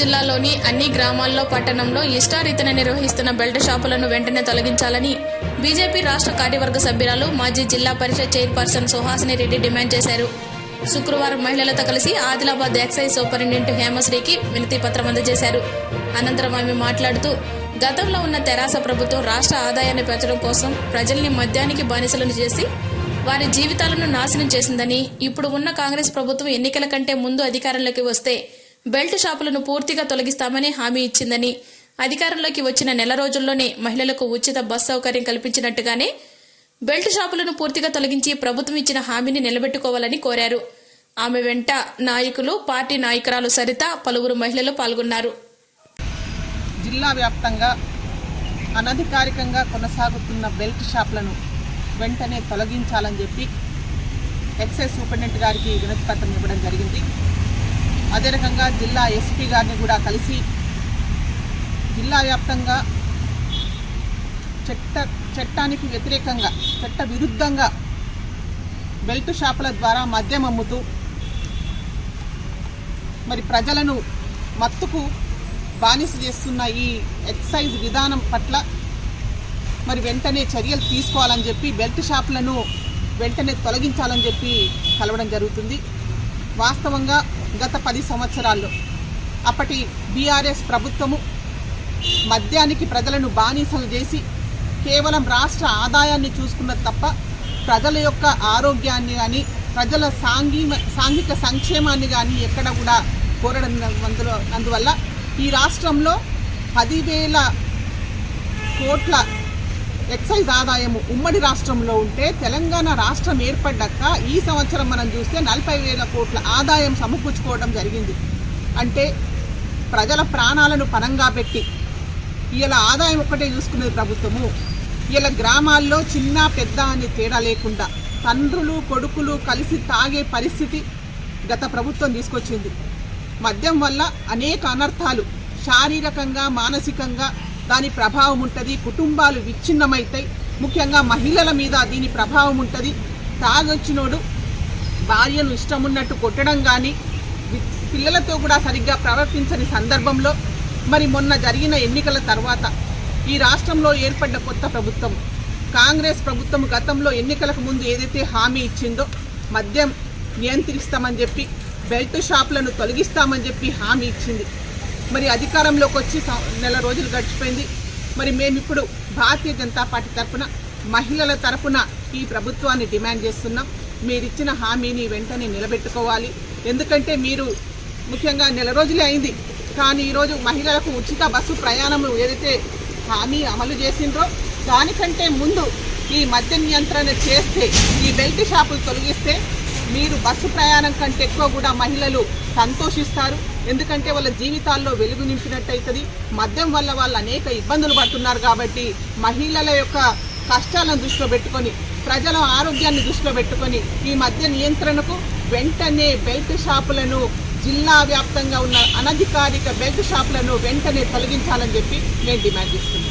జిల్లాలోని అన్ని గ్రామాల్లో పట్టణంలో ఇష్టారీతన నిర్వహిస్తున్న బెల్ట్ షాపులను వెంటనే తొలగించాలని బీజేపీ రాష్ట్ర కార్యవర్గ సభ్యురాలు మాజీ జిల్లా పరిషత్ చైర్పర్సన్ సుహాసిని రెడ్డి డిమాండ్ చేశారు. శుక్రవారం మహిళలతో కలిసి ఆదిలాబాద్ ఎక్సైజ్ సూపరింటెండెంట్ హేమశ్రీకి వినతి పత్రం అందజేశారు. అనంతరం ఆమె మాట్లాడుతూ గతంలో ఉన్న తెరాస ప్రభుత్వం రాష్ట్ర ఆదాయాన్ని పెంచడం కోసం ప్రజల్ని మద్యానికి బానిసలను చేసి వారి జీవితాలను నాశనం చేసిందని ఇప్పుడు ఉన్న కాంగ్రెస్ ప్రభుత్వం ఎన్నికల కంటే ముందు అధికారంలోకి వస్తే బెల్ట్ షాపులను పూర్తిగా తొలగిస్తామని హామీ ఇచ్చిందని అధికారంలోకి వచ్చిన నెల రోజుల్లోనే మహిళలకు ఉచిత బస్ సౌకర్యం కల్పించినట్టుగానే బెల్ట్ షాపులను పూర్తిగా తొలగించి ప్రభుత్వం ఇచ్చిన హామీని నిలబెట్టుకోవాలని కోరారు. ఆమె వెంట నాయకులు పార్టీ నాయకురాలు సరిత పలువురు మహిళలు పాల్గొన్నారు. జిల్లా వ్యాప్తంగా అనధికారికంగా కొనసాగుతున్న బెల్ట్ షాపులను వెంటనే తొలగించాలని చెప్పి ఎక్సైజ్ సూపరింటెండెంట్ గారికి వినతి పత్రం ఇవ్వడం జరిగింది. అదే రకంగా జిల్లా ఎస్పీ గారిని కూడా కలిసి జిల్లా వ్యాప్తంగా చట్ట చట్టానికి వ్యతిరేకంగా చట్ట విరుద్ధంగా బెల్ట్ షాపుల ద్వారా మద్యం అమ్ముతూ మరి ప్రజలను మత్తుకు బానిస చేస్తున్న ఈ ఎక్సైజ్ విధానం పట్ల మరి వెంటనే చర్యలు తీసుకోవాలని చెప్పి బెల్ట్ షాపులను వెంటనే తొలగించాలని చెప్పి కలవడం జరుగుతుంది. వాస్తవంగా గత పది సంవత్సరాల్లో అప్పటి బీఆర్ఎస్ ప్రభుత్వము మద్యానికి ప్రజలను బానిసలు చేసి కేవలం రాష్ట్ర ఆదాయాన్ని చూసుకున్నది తప్ప ప్రజల యొక్క ఆరోగ్యాన్ని కానీ ప్రజల సాంఘీ సాంఘిక సంక్షేమాన్ని కానీ ఎక్కడ కూడా కోరడం అందులో అందువల్ల ఈ రాష్ట్రంలో పదివేల కోట్ల ఎక్సైజ్ ఆదాయము ఉమ్మడి రాష్ట్రంలో ఉంటే తెలంగాణ రాష్ట్రం ఏర్పడ్డాక ఈ సంవత్సరం మనం చూస్తే నలభై వేల కోట్ల ఆదాయం సమకూర్చుకోవడం జరిగింది. అంటే ప్రజల ప్రాణాలను పనంగా పెట్టి ఇలా ఆదాయం ఒక్కటే చూసుకునేది ప్రభుత్వము. ఇలా గ్రామాల్లో చిన్న పెద్ద అని తేడా లేకుండా తండ్రులు కొడుకులు కలిసి తాగే పరిస్థితి గత ప్రభుత్వం తీసుకొచ్చింది. మద్యం వల్ల అనేక అనర్థాలు శారీరకంగా మానసికంగా దాని ప్రభావం ఉంటుంది కుటుంబాలు విచ్ఛిన్నమవుతాయి ముఖ్యంగా మహిళల మీద దీని ప్రభావం ఉంటుంది. తాగొచ్చినోడు భార్యను ఇష్టమున్నట్టు కొట్టడం కానీ పిల్లలతో కూడా సరిగ్గా ప్రవర్తించని సందర్భంలో మరి మొన్న జరిగిన ఎన్నికల తర్వాత ఈ రాష్ట్రంలో ఏర్పడ్డ కొత్త ప్రభుత్వం కాంగ్రెస్ ప్రభుత్వం గతంలో ఎన్నికలకు ముందు ఏదైతే హామీ ఇచ్చిందో మద్యం నియంత్రిస్తామని చెప్పి బెల్ట్ షాపులను తొలగిస్తామని చెప్పి హామీ ఇచ్చింది. మరి అధికారంలోకి వచ్చి నెల రోజులు గడిచిపోయింది. మరి మేము ఇప్పుడు భారతీయ జనతా పార్టీ తరపున మహిళల తరపున ఈ ప్రభుత్వాన్ని డిమాండ్ చేస్తున్నాం. మీరిచ్చిన హామీని వెంటనే నిలబెట్టుకోవాలి. ఎందుకంటే మీరు ముఖ్యంగా నెల రోజులే అయింది. కానీ ఈరోజు మహిళలకు ఉచిత బస్సు ప్రయాణం ఏదైతే హామీ అమలు చేసిండ్రో దానికంటే ముందు ఈ మద్య నియంత్రణ చేస్తే ఈ బెల్ట్ షాపులు తొలగిస్తే మీరు బస్సు ప్రయాణం కంటే ఎక్కువ కూడా మహిళలు సంతోషిస్తారు. ఎందుకంటే వాళ్ళ జీవితాల్లో వెలుగు నింపినట్టయితుంది. మద్యం వల్ల వాళ్ళు అనేక ఇబ్బందులు పడుతున్నారు కాబట్టి మహిళల యొక్క కష్టాలను దృష్టిలో పెట్టుకొని ప్రజల ఆరోగ్యాన్ని దృష్టిలో పెట్టుకొని ఈ మద్య నియంత్రణకు వెంటనే బెల్ట్ షాపులను జిల్లా వ్యాప్తంగా ఉన్న అనధికారిక బెల్ట్ షాపులను వెంటనే తొలగించాలని చెప్పి నేను డిమాండ్ చేస్తున్నాను.